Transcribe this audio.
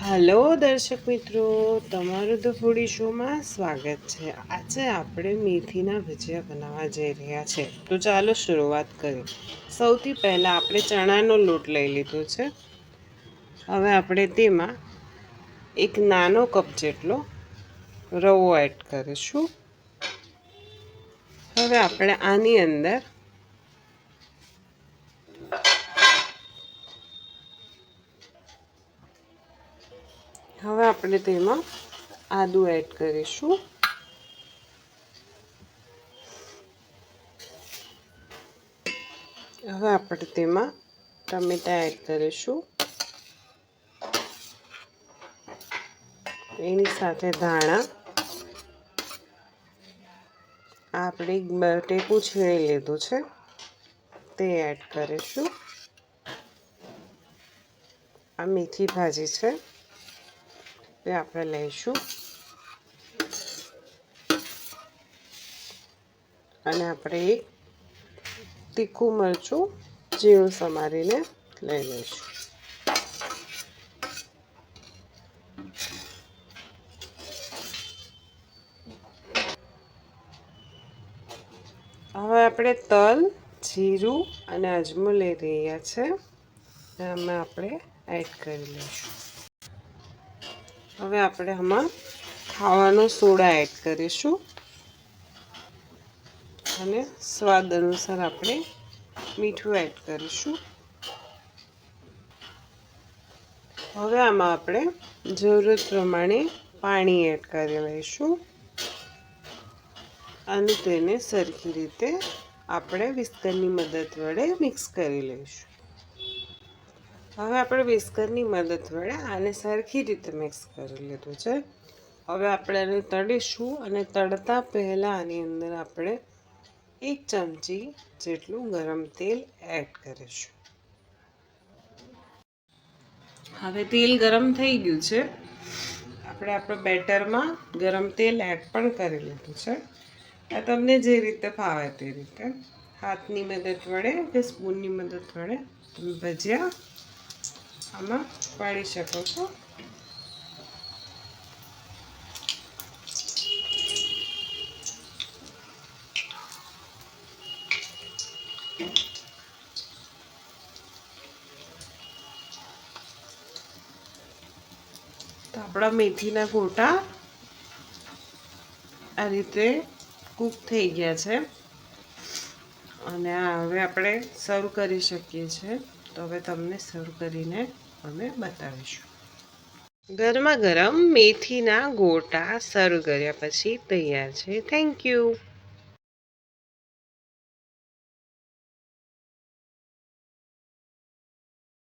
હાલો, દર્શક મિત્રો. તમારું તો ફૂડી શોમાં સ્વાગત છે. આજે આપણે મેથીના ભજીયા બનાવવા જઈ રહ્યા છે. તો ચાલો શરૂઆત કરીએ. સૌથી પહેલાં આપણે ચણાનો લોટ લઈ લીધો છે. હવે આપણે તેમાં એક નાનો કપ જેટલો રવો એડ કરીશું. હવે આપણે આની અંદર હવે આપણે તેમાં આદું એડ કરીશું. હવે આપણે તેમાં ટમેટા એડ કરીશું. એની સાથે ધાણા. આપણે ટેકું છીણી લીધું છે. તે એડ કરીશું. આ મેથી ભાજી છે. તે આપણે લઈશું અને આપણે એક તીખું મરચું જીરું સમારીને લઈ લઈશું હવે આપણે તલ જીરું અને અજમો લઈ રહ્યા છે એમાં આપણે એડ કરી લઈશું હવે આપણે આમાં ખાવાનો સોડા એડ કરીશું. અને સ્વાદ અનુસાર આપણે મીઠું એડ કરીશું. હવે આમાં આપણે જરૂરત પ્રમાણે પાણી એડ કરી લઈશું. અને તેને સરખી રીતે આપણે વિસ્તરની મદદ વડે મિક્સ કરી લઈશું. હવે આપણે વિસ્કરની મદદ વડે આને સરખી રીતે મિક્સ કરી લીધું છે. હવે આપણે આને તળીશું અને તળતા પહેલાં આની અંદર આપણે એક ચમચી જેટલું ગરમ તેલ એડ કરીશું. હવે તેલ ગરમ થઈ ગયું છે. આપણે આપણા બેટરમાં ગરમ તેલ એડ પણ કરી લીધું છે. આ તમને જે રીતે ફાવે તે રીતે. હાથની મદદ વડે કે સ્પૂનની મદદ વડે તમે ભજીયા આમાં પાડી શકો છો. તો આપણા મેથીના ગોટા આ રીતે કૂક થઈ ગયા છે. અને હવે આપણે સર્વ કરી શકીએ છીએ. તો હવે તમને સર્વ કરીને અમે બતાવીશું. ગરમા ગરમ મેથીના ગોટા સર્વ કર્યા પછી તૈયાર છે. Thank you